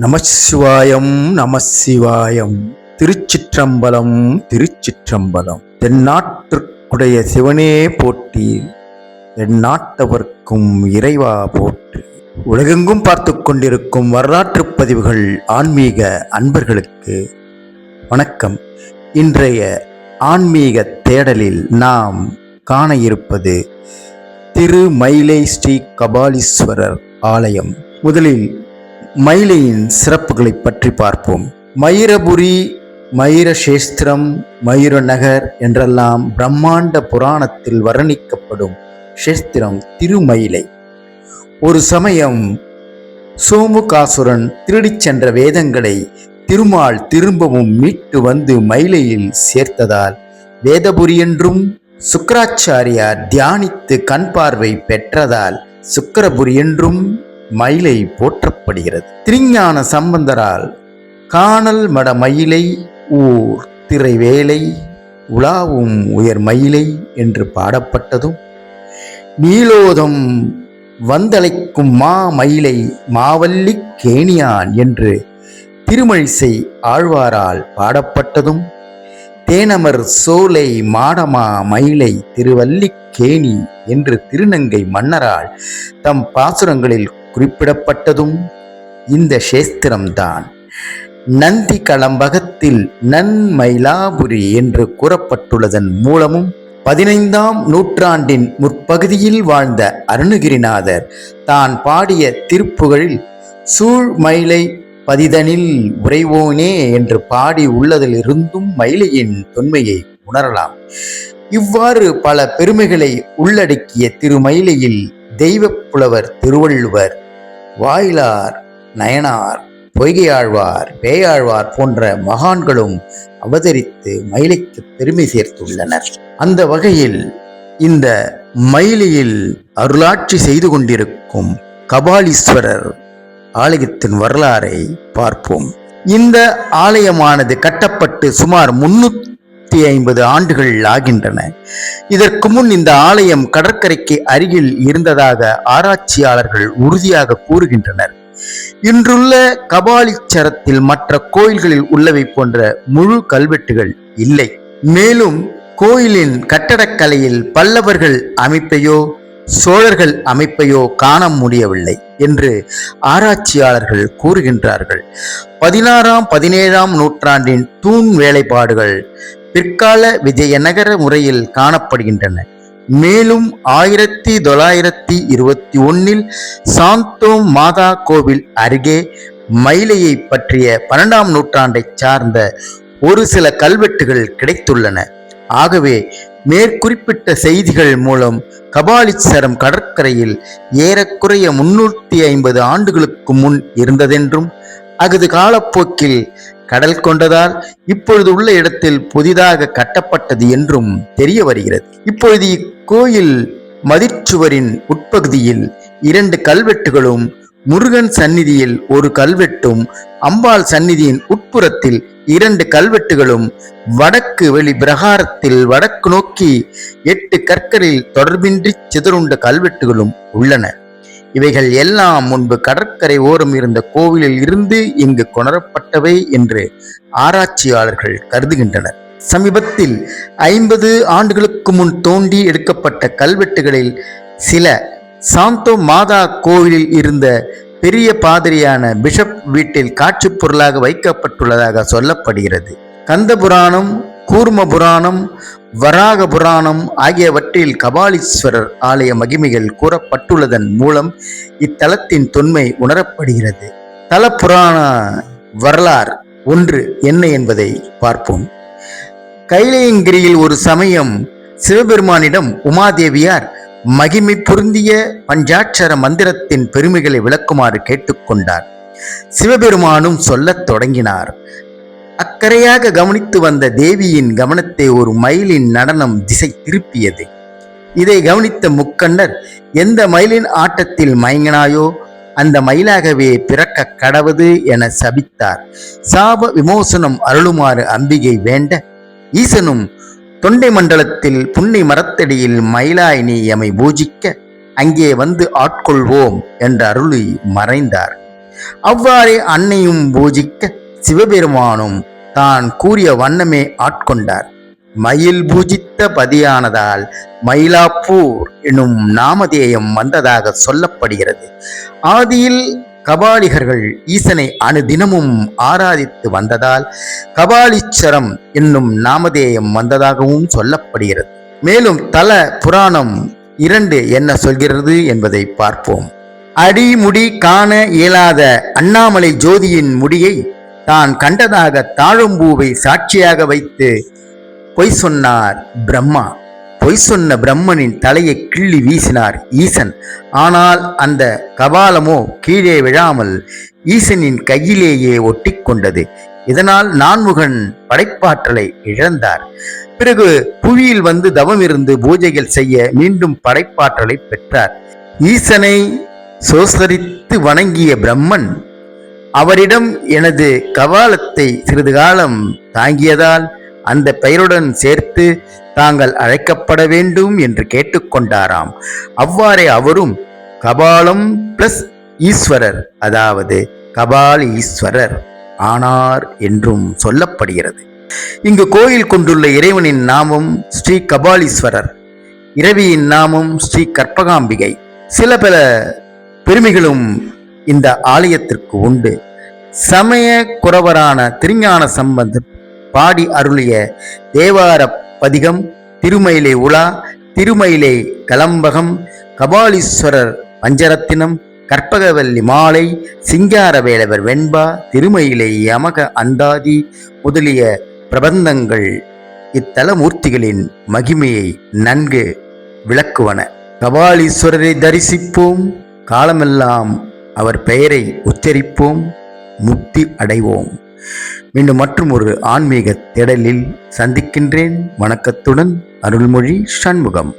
நமசிவாயம் நமசிவாயம் திருச்சிற்றம்பலம் திருச்சிற்றம்பலம். தென்னாட்டிற்குடைய சிவனே போற்றி எந்நாட்டவர்க்கும் இறைவா போற்றி. உலகெங்கும் பார்த்து கொண்டிருக்கும் வரலாற்று பதிவுகள் ஆன்மீக அன்பர்களுக்கு வணக்கம். இன்றைய ஆன்மீக தேடலில் நாம் காண இருப்பது திருமயிலை ஸ்ரீ கபாலீஸ்வரர் ஆலயம். முதலில் மயிலையின் சிறப்புகளை பற்றி பார்ப்போம். மயிரபுரி மயிரசேஸ்திரம் மயூரநகர் என்றெல்லாம் பிரம்மாண்ட புராணத்தில் வர்ணிக்கப்படும் சேஸ்திரம் திருமயிலை. ஒரு சமயம் சோமுகாசுரன் திருடிச் சென்ற வேதங்களை திருமால் திரும்பவும் மீட்டு வந்து மயிலையில் சேர்த்ததால் வேதபுரி என்றும் சுக்கராச்சாரியார் தியானித்து கண் பார்வை பெற்றதால் சுக்கரபுரி என்றும் மயிலை போற்றப்படுகிறது. திருஞான சம்பந்தரால் காணல் மட மயிலை ஊர் திரைவேலை உலாவும் உயர் மயிலை என்று பாடப்பட்டதும் நீலோதம் வந்தழைக்கும் மா மயிலை மாவல்லி கேணியான் என்று திருமழிசை ஆழ்வாரால் பாடப்பட்டதும் தேனமர் சோலை மாடமா மயிலை திருவல்லிக்கேணி என்று திருநங்கை மன்னரால் தம் பாசுரங்களில் குறிப்பிடப்பட்டதும் இந்த சேஸ்திரம்தான். நந்தி களம்பகத்தில் நன்மயிலாபுரி என்று கூறப்பட்டுள்ளதன் மூலமும் பதினைந்தாம் நூற்றாண்டின் முற்பகுதியில் வாழ்ந்த அருணகிரிநாதர் தான் பாடிய திருப்புகழில் சூழ்மயிலை பதிதனில் உறைவோனே என்று பாடி உள்ளதிலிருந்தும் மயிலையின் தொன்மையை உணரலாம். இவ்வாறு பல பெருமைகளை உள்ளடக்கிய திருமயிலையில் தெய்வப் புலவர் திருவள்ளுவர் வாயிலார் நயனார் பொய்கையாழ்வார் பேயாழ்வார் போன்ற மகான்களும் அவதரித்து மயிலைக்கு பெருமை சேர்த்துள்ளனர். அந்த வகையில் இந்த மயிலியில் அருளாட்சி செய்து கொண்டிருக்கும் கபாலீஸ்வரர் ஆலயத்தின் வரலாறை பார்ப்போம். இந்த ஆலயமானது கட்டப்பட்டு சுமார் முன்னூத்தி ஐம்பது ஆண்டுகள் ஆகின்றன. இதற்கு முன் இந்த ஆலயம் கடற்கரைக்கு அருகில் இருந்ததாக ஆராய்ச்சியாளர்கள் உறுதியாக கூறுகின்றனர். இன்றுள்ள கபாலிச்சரத்தில் மற்ற கோயில்களில் உள்ளவை போன்ற முழு கல்வெட்டுகள் இல்லை. மேலும் கோயிலின் கட்டடக்கலையில் பல்லவர்கள் அமைப்பையோ சோழர்கள் அமைப்பையோ காண முடியவில்லை என்று ஆராய்ச்சியாளர்கள் கூறுகின்றார்கள். பதினாறாம் பதினேழாம் நூற்றாண்டின் தூண் வேலைப்பாடுகள் பிற்கால விஜயநகர முறையில் காணப்படுகின்றன. மேலும் ஆயிரத்தி தொள்ளாயிரத்தி இருபத்தி ஒன்னில் சாந்தோம் மாதா கோவில் அருகே மயிலையை பற்றிய பன்னெண்டாம் நூற்றாண்டைச் சார்ந்த ஒரு சில கல்வெட்டுகள் கிடைத்துள்ளன. ஆகவே மேற்குறிப்பிட்ட செய்திகள் மூலம் கபாலீஸ்வரம் கடற்கரையில் ஏறக்குறைய முன்னூற்றி ஐம்பது ஆண்டுகளுக்கு முன் இருந்ததென்றும் அஃது காலப்போக்கில் கடல் கொண்டதால் இப்பொழுது உள்ள இடத்தில் புதிதாக கட்டப்பட்டது என்றும் தெரிய வருகிறது. இப்பொழுது இக்கோயில் மதிச்சுவரின் உட்பகுதியில் இரண்டு கல்வெட்டுகளும் முருகன் சந்நிதியில் ஒரு கல்வெட்டும் அம்பாள் சந்நிதியின் உட்புறத்தில் இரண்டு கல்வெட்டுகளும் வடக்கு வெளி பிரகாரத்தில் வடக்கு நோக்கி எட்டு கற்களில் தொடர்பின்றி சிதறுண்ட கல்வெட்டுகளும் உள்ளன. இவைகள் எல்லாம் முன்பு கடற்கரை ஓரம் இருந்த கோவிலில் இருந்து இங்கு கொணரப்பட்டவை என்று ஆராய்ச்சியாளர்கள் கருதுகின்றனர். சமீபத்தில் ஐம்பது ஆண்டுகளுக்கு முன் தோண்டி எடுக்கப்பட்ட கல்வெட்டுகளில் சில சாந்தோ மாதா கோவிலில் இருந்த பெரிய பாதிரியான பிஷப் வீட்டில் காட்சிப் பொருளாக வைக்கப்பட்டுள்ளதாக சொல்லப்படுகிறது. கந்த புராணம் கூர்ம புராணம் வராக புராணம் ஆகியவற்றில் கபாலீஸ்வரர் ஆலய மகிமைகள் கூறப்பட்டுள்ளதன் மூலம் இத்தலத்தின் தொன்மை உணரப்படுகிறது. தல புராண வரலாறு ஒன்று என்ன என்பதை பார்ப்போம். கைலையங்கிரியில் ஒரு சமயம் சிவபெருமானிடம் உமாதேவியார் மகிமை பொருந்திய பஞ்சாட்சர மந்திரத்தின் பெருமைகளை விளக்குமாறு கேட்டுக்கொண்டார். சிவபெருமானும் சொல்லத் தொடங்கினார். அக்கறையாக கவனித்து வந்த தேவியின் கவனத்தை ஒரு மயிலின் நடனம் திசை திருப்பியது. இதை கவனித்த முக்கண்ணர் எந்த மயிலின் ஆட்டத்தில் மயங்கினாயோ அந்த மயிலாகவே பிறக்க கடவது என சபித்தார். சாப விமோசனம் அருளுமாறு அம்பிகை வேண்ட ஈசனும் தொண்டை மண்டலத்தில் புன்னை மரத்தடியில் மயிலாய் நீ எமை பூஜிக்க அங்கே வந்து ஆட்கொள்வோம் என்ற அருளி மறைந்தார். அவ்வாறே அன்னையும் பூஜிக்க சிவபெருமானும் தான் கூறிய வண்ணமே ஆட்கொண்டார். மயில் பூஜித்த பதியானதால் மயிலாப்பூர் எனும் நாமதேயம் வந்ததாக சொல்லப்படுகிறது. ஆதியில் கபாலிகர்கள் ஈசனை அணுதினமும் ஆராதித்து வந்ததால் கபாலீச்சரம் என்னும் நாமதேயம் வந்ததாகவும் சொல்லப்படுகிறது. மேலும் தல புராணம் இரண்டு என்ன சொல்கிறது என்பதை பார்ப்போம். அடிமுடி காண இயலாத அண்ணாமலை ஜோதியின் முடியை தான் கண்டதாக தாழம்பூவை சாட்சியாக வைத்து பொய் சொன்னார் பிரம்மா. பொய் சொன்ன பிரம்மனின் தலையை கிள்ளி வீசினார் ஈசன். ஆனால் அந்த கபாலமோ கீழே விழாமல் ஈசனின் கையிலேயே ஒட்டி கொண்டது இதனால் நான்முகன் படைப்பாற்றலை இழந்தார். பிறகு புவியில் வந்து தவம் இருந்து பூஜைகள் செய்ய மீண்டும் படைப்பாற்றலை பெற்றார். ஈசனை சோசரித்து வணங்கிய பிரம்மன் அவரிடம் எனது கபாலத்தை சிறிது காலம் தாங்கியதால் அந்த பெயருடன் சேர்த்து தாங்கள் அழைக்கப்பட வேண்டும் என்று கேட்டுக்கொண்டாராம். அவ்வாறே அவரும் கபாலம் பிளஸ் ஈஸ்வரர் அதாவது கபால் ஈஸ்வரர் ஆனார் என்றும் சொல்லப்படுகிறது. இங்கு கோயில் கொண்டுள்ள இறைவனின் நாமம் ஸ்ரீ கபாலீஸ்வரர் இரவியின் நாமம் ஸ்ரீ கற்பகாம்பிகை. சில பல பெருமைகளும் இந்த ஆலயத்திற்கு உண்டு. சமய குறவரான திருஞான சம்பந்தர் பாடி அருளிய தேவார பதிகம் திருமயிலை உலா திருமயிலை கலம்பகம் கபாலீஸ்வரர் பஞ்சரத்தினம் கற்பகவல்லி மாலை சிங்காரவேலவர் வெண்பா திருமயிலை யமக அந்தாதி முதலிய பிரபந்தங்கள் இத்தலமூர்த்திகளின் மகிமையை நன்கு விளக்குவன. கபாலீஸ்வரரை தரிசிப்போம். காலமெல்லாம் அவர் பெயரை உச்சரிப்போம் முக்தி அடைவோம். மீண்டும் மற்றும் ஒரு ஆன்மீக தேடலில் சந்திக்கின்றேன். வணக்கத்துடன் அருள்மொழி சண்முகம்.